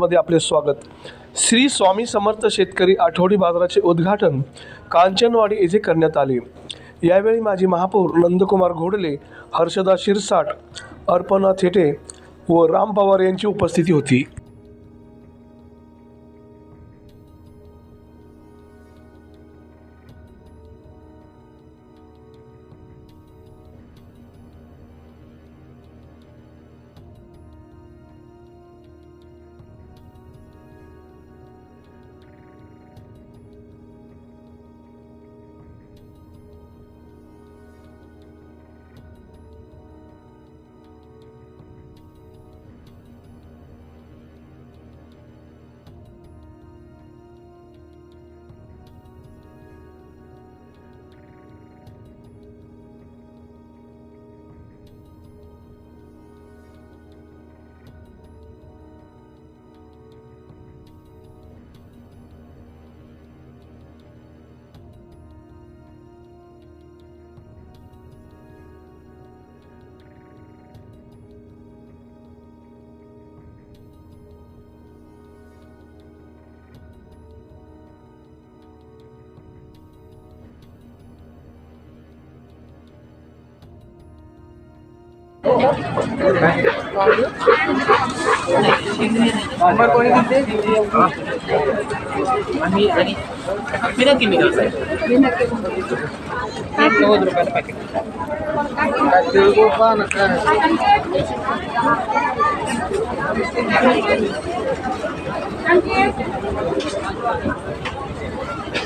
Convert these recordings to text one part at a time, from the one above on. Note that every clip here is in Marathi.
मध्ये आपले स्वागत. श्री स्वामी समर्थ शेतकरी आठवडी बाजाराचे उद्घाटन कांचनवाडी येथे करण्यात आले. यावेळी माजी महापौर नंदकुमार घोडले हर्षदा शिरसाट अर्पणा थेटे व राम पवार यांची उपस्थिती होती. आम्ही आणि बिना केमिकल्स आहे नव्वद रुपयाला पॅकेट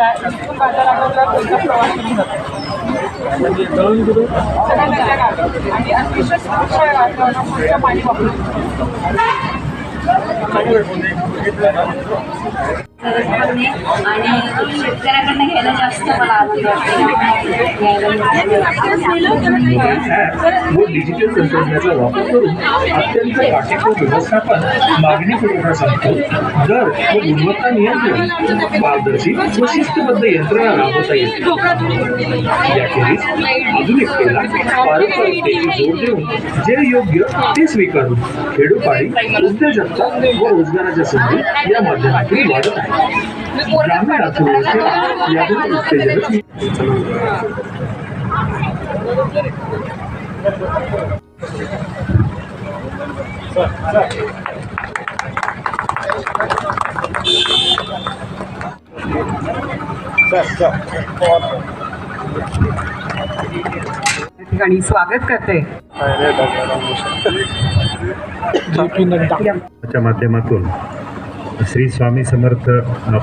इथून बाजार आठवडा कोणता प्रवास करून जातो गावी. आणि अतिशय वातावरणात पाणी वापरून आणि शेतकऱ्याकडनं घ्यायला जास्त मला आनंद व डिजिटल तंत्रज्ञानाचा वापर करून अत्यंत काटेकोर व्यवस्थापन मागणी पुरवठा सांगतो दर व गुणवत्ता नियंत्रण पारदर्शी व शिस्तबद्ध यंत्रणा राबवता येते. याखेरीज आधुनिकतेला पारंपरिकतेची जोड देऊन जे योग्य ते स्वीकारून खेडोपाडी उद्योजकता व रोजगाराच्या संधी या माध्यमातून वाढत आहे. ठिकाणी स्वागत करते. माध्यमातून श्री स्वामी समर्थ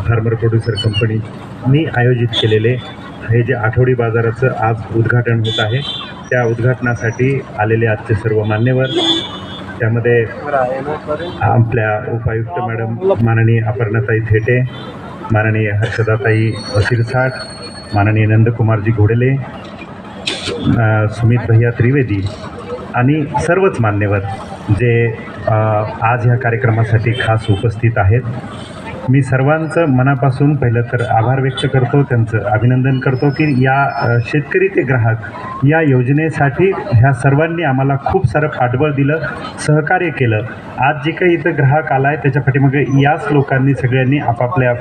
फार्मर प्रोड्युसर कंपनीनी आयोजित केलेले हे जे आठवडी बाजाराचं आज उद्घाटन होत आहे त्या उद्घाटनासाठी आलेले आजचे सर्व मान्यवर. त्यामध्ये आपल्या उपायुक्त मॅडम माननीय अपर्णाताई थेटे माननीय हर्षदाताई शिरसाट माननीय नंदकुमारजी घोडेले सुमित भैया त्रिवेदी आणि सर्वच मान्यवर जे आज ह्या कार्यक्रमासाठी खास उपस्थित आहेत. मी सर्वांचं मनापासून पहिलं तर आभार व्यक्त करतो त्यांचं अभिनंदन करतो की या शेतकरी ते ग्राहक या योजनेसाठी ह्या सर्वांनी आम्हाला खूप सारं पाठबळ दिलं सहकार्य केलं. आज जे काही इथं ग्राहक आला आहे त्याच्या पाठीमागे याच लोकांनी सगळ्यांनी आपापल्या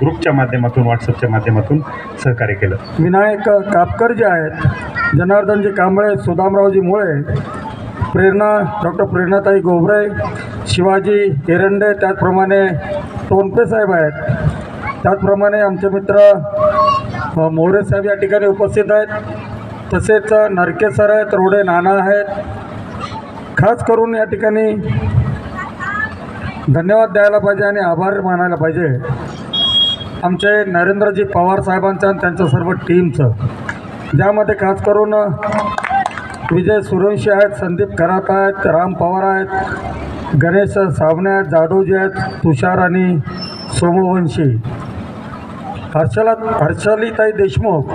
ग्रुपच्या माध्यमातून व्हॉट्सअपच्या माध्यमातून सहकार्य केलं. विनायक कापकर जे आहेत जनार्दनजी कांबळे सुदामरावजी मुळे प्रेरणा डॉक्टर प्रेरणाताई गोबरे शिवाजी एरंडे त्याचप्रमाणे टोनपे साहेब आहेत. त्याचप्रमाणे आमचे मित्र अ, मोरे साहेब या ठिकाणी उपस्थित आहेत. तसेच नरके सर आहेत रोडे नाना आहेत. खास करून या ठिकाणी धन्यवाद द्यायला पाहिजे आणि आभार मानायला पाहिजे. आमचे नरेंद्रजी पवार साहेबांचं आणि त्यांचं सर्व टीमचं ज्यामध्ये खास करून विजय सुरवंशी आहेत संदीप खरात आहेत राम पवार आहेत गणेश सावणे आहेत जाधवजी आहेत तुषार आणि सोमवंशी. हर्षला हर्षालीताई देशमुख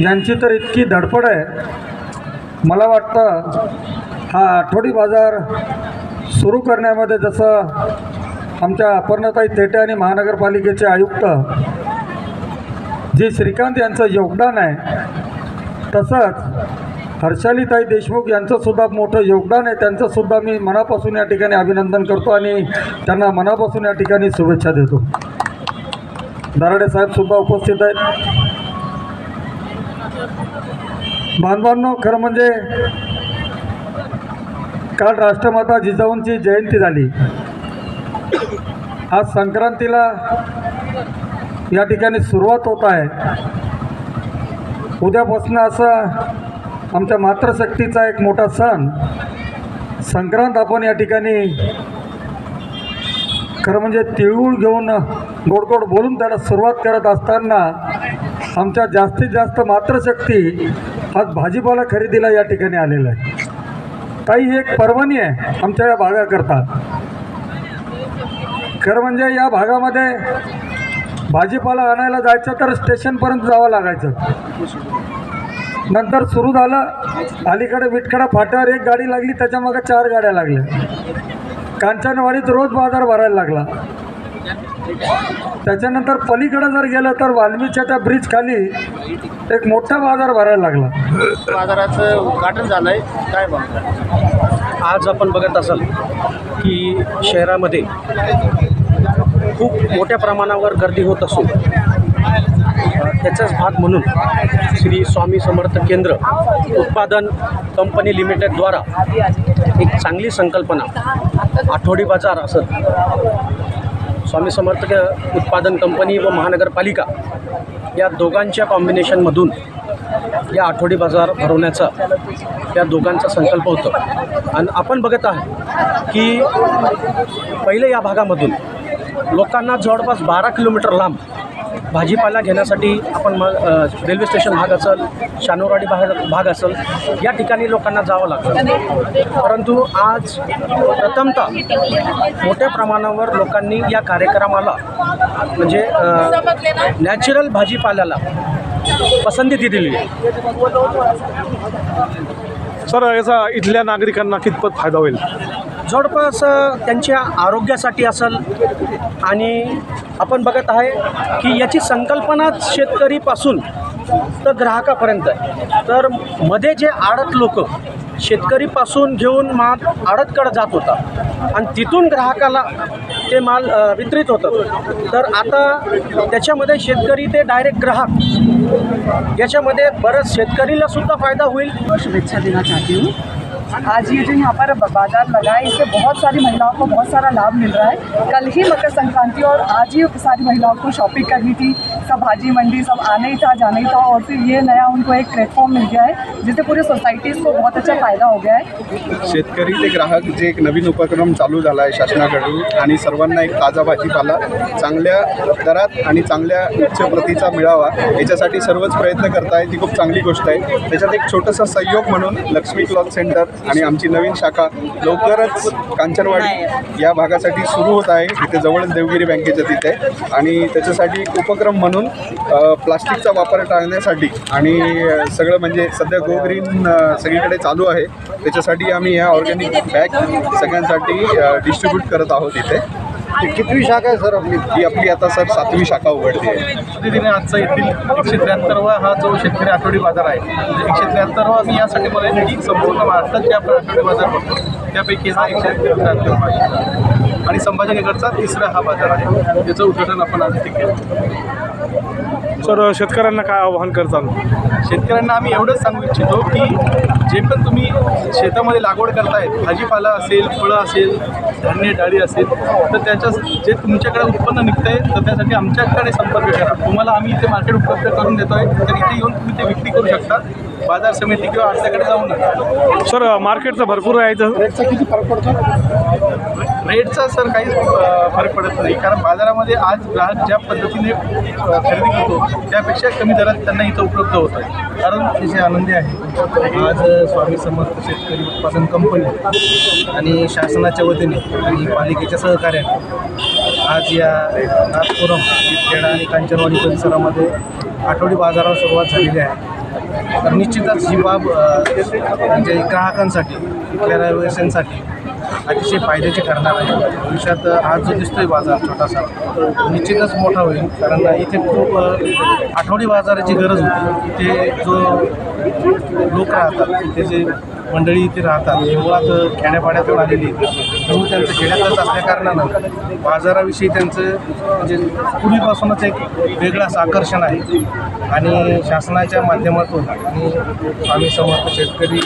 यांची तर इतकी धडपड आहे. मला वाटतं हा आठवडी बाजार सुरू करण्यामध्ये जसं आमच्या अपर्णताई थेटे आणि महानगरपालिकेचे आयुक्त जे श्रीकांत यांचं योगदान आहे तसंच हर्षालीताई देशमुख यांचंसुद्धा मोठं योगदान आहे. त्यांचंसुद्धा मी मनापासून या ठिकाणी अभिनंदन करतो आणि त्यांना मनापासून या ठिकाणी शुभेच्छा देतो. दराडे साहेबसुद्धा उपस्थित आहेत. बांधवांनो खरं म्हणजे काल राष्ट्रमाता जिजाऊंची जयंती झाली. आज संक्रांतीला या ठिकाणी सुरुवात होत आहे. उद्यापासून असं आमच्या मातृशक्तीचा एक मोठा सण संक्रांत आपण या ठिकाणी खरं म्हणजे तिळूळ घेऊन गोड गोड बोलून त्याला सुरुवात करत असताना आमच्या जास्तीत जास्त मातृशक्ती आज भाजीपाला खरेदीला या ठिकाणी आलेला आहे. ताई ही एक पर्वणी आहे आमच्या या भागाकरता. खरं म्हणजे या भागामध्ये भाजीपाला आणायला जायचं तर स्टेशनपर्यंत जावं लागायचं. नंतर सुरू झालं अलीकडे विटकडा फाट्यावर एक गाडी लागली त्याच्यामागे चार गाड्या लागल्या. कांचनवाडीत रोज बाजार भरायला लागला. त्याच्यानंतर पलीकडे जर गेलं तर वाल्मीच्या त्या ब्रिज खाली एक मोठा बाजार भरायला लागला. बाजाराचं उद्घाटन झालंय. काय बघता आज आपण बघत असाल की शहरामध्ये खूप मोठ्या प्रमाणावर गर्दी होत असून त्याचाच भाग म्हणून श्री स्वामी समर्थ केंद्र उत्पादन कंपनी लिमिटेडद्वारा एक चांगली संकल्पना आठवडी बाजार असं स्वामी समर्थ उत्पादन कंपनी व महानगरपालिका या दोघांच्या कॉम्बिनेशनमधून या आठवडी बाजार भरवण्याचा या दोघांचा संकल्प होतो. आणि आपण बघत आहोत की पहिले या भागामधून लोकांना जवळपास बारा किलोमीटर लांब भाजीपाला घेण्यासाठी आपण मग रेल्वे स्टेशन भाग असेल शानोराडी भाग भाग असेल या ठिकाणी लोकांना जावं लागतं. परंतु आज प्रथमतः मोठ्या प्रमाणावर लोकांनी या कार्यक्रमाला म्हणजे नॅचरल भाजीपाल्याला पसंती दिलेली आहे. सर याचा इथल्या नागरिकांना कितपत फायदा होईल? जवळपास त्यांच्या आरोग्यासाठी असेल आणि आपण बघत आहे की याची संकल्पनाच शेतकरीपासून तर ग्राहकापर्यंत आहे. तर मध्ये जे आडत लोक शेतकरीपासून घेऊन मात आडतकडं जात होता आणि तिथून ग्राहकाला ते माल वितरित होतं. तर आता त्याच्यामध्ये शेतकरी ते डायरेक्ट ग्राहक. याच्यामध्ये बरंच शेतकरीला सुद्धा फायदा होईल. शुभेच्छा देण्यासाठी. आज ये जो यहाँ पर बाजार लगा है इससे बहुत सारी महिलाओं को बहुत सारा लाभ मिल रहा है। कल ही मकर संक्रांति और आज ही सारी महिलाओं को शॉपिंग करनी थी। सब भाजी मंडी सब आना ही था जाना ही था और फिर ये नया उनको एक प्लेटफॉर्म मिल गया है जिससे पूरे सोसाइटीज़ को बहुत अच्छा फ़ायदा हो गया है। शेतकरी ते ग्राहक जे एक नवीन उपक्रम चालू झाला आहे शासनाकडून आणि सर्वांना एक ताजा भाजीपाला चांगल्या दरात आणि चांगल्या उच्च प्रतीचा मिळावा याच्यासाठी सर्वच प्रयत्न करत आहे ती खूप चांगली गोष्ट आहे. त्याच्यात एक छोटंसं सहयोग म्हणून लक्ष्मी क्लॉथ सेंटर आणि आमची नवीन शाखा लवकरच कांचनवाडी या भागासाठी सुरू होत आहे. तिथे जवळच देवगिरी बँकेच्या तिथे. आणि त्याच्यासाठी एक उपक्रम म्हणून प्लास्टिकचा वापर टाळण्यासाठी आणि सगळं म्हणजे सध्या गो ग्रीन सगळीकडे चालू आहे. त्याच्यासाठी आम्ही ह्या ऑर्गॅनिक बॅग सगळ्यांसाठी डिस्ट्रीब्यूट करत आहोत इथे. कितवी शाखा आहे सर आपली? ही आपली आता सर सातवी शाखा उघडली आहे. पद्धतीने आजचा येथील एकशे त्र्याहत्तरवा हा जो शेतकरी आठवडी बाजार आहे म्हणजे एकशे त्र्याहत्तरवा मी यासाठी बोलायचं की संपूर्ण महाराष्ट्रात जे आपण आठवडी बाजार भरतो त्यापैकी हा एकशे त्र्याहत्तर आहे. आणि संभाजीनगरचा तिसरा हा बाजार आहे. त्याचं उद्घाटन आपण आज इथे केलं. सर शेतकऱ्यांना काय आवाहन करताल? शेतकऱ्यांना आम्ही एवढंच सांगू इच्छितो की जे पण तुम्ही शेतामध्ये लागवड करतायत भाजीपाला असेल फळं असेल धान्य डाळी असेल तर त्याच्या जे तुमच्याकडे उत्पन्न निघतं आहे तर त्यासाठी आमच्याकडे संपर्क करा. तुम्हाला आम्ही इथे मार्केट उपलब्ध करून देतो आहे तर इथे येऊन तुम्ही ते विक्री करू शकता. बाजार समिती किंवा आमच्याकडे जाऊ नका. सर मार्केटचं भरपूर आहे इथं. रेटचा सर काहीच फरक पडत नाही. कारण बाजारामध्ये आज ग्राहक ज्या पद्धतीने खरेदी करतो त्यापेक्षा कमी दरात त्यांना इथं उपलब्ध होत आहे. कारण तिचे आनंदी आहे. आज स्वामी समर्थ शेतकरी उत्पादन कंपनी आणि शासनाच्या वतीने आणि पालिकेच्या सहकार्याने आज या नागपुरम खेडा आणि कांचनवाडी परिसरामध्ये आठवडी बाजाराला सुरुवात झालेली आहे. तर निश्चितच ही बाब म्हणजे ग्राहकांसाठी इथल्या रहिवाशांसाठी अतिशय फायद्याचे ठरणार आहे. भविष्यात आज जो दिसतोय बाजार छोटासा निश्चितच मोठा होईल. कारण इथे खूप आठवडी बाजाराची गरज होती. इथे जो लोक राहतात इथे जे मंडळी इथे राहतात हे मुळात खेड्यापाड्यातून आलेली आहेत. त्यांचं खेड्यातच असल्याकारणानं बाजाराविषयी त्यांचं म्हणजे पूर्वीपासूनच एक वेगळंच आकर्षण आहे. आणि शासनाच्या माध्यमातून आणि आम्ही समर्थ शेतकरी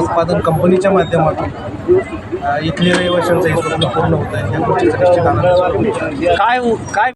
उत्पादन कंपनीच्या माध्यमातून इथले इथल्या रहिवाशांचं हे स्वप्न पूर्ण होत आहे. या गोष्टीचा निश्चित आनंद काय काय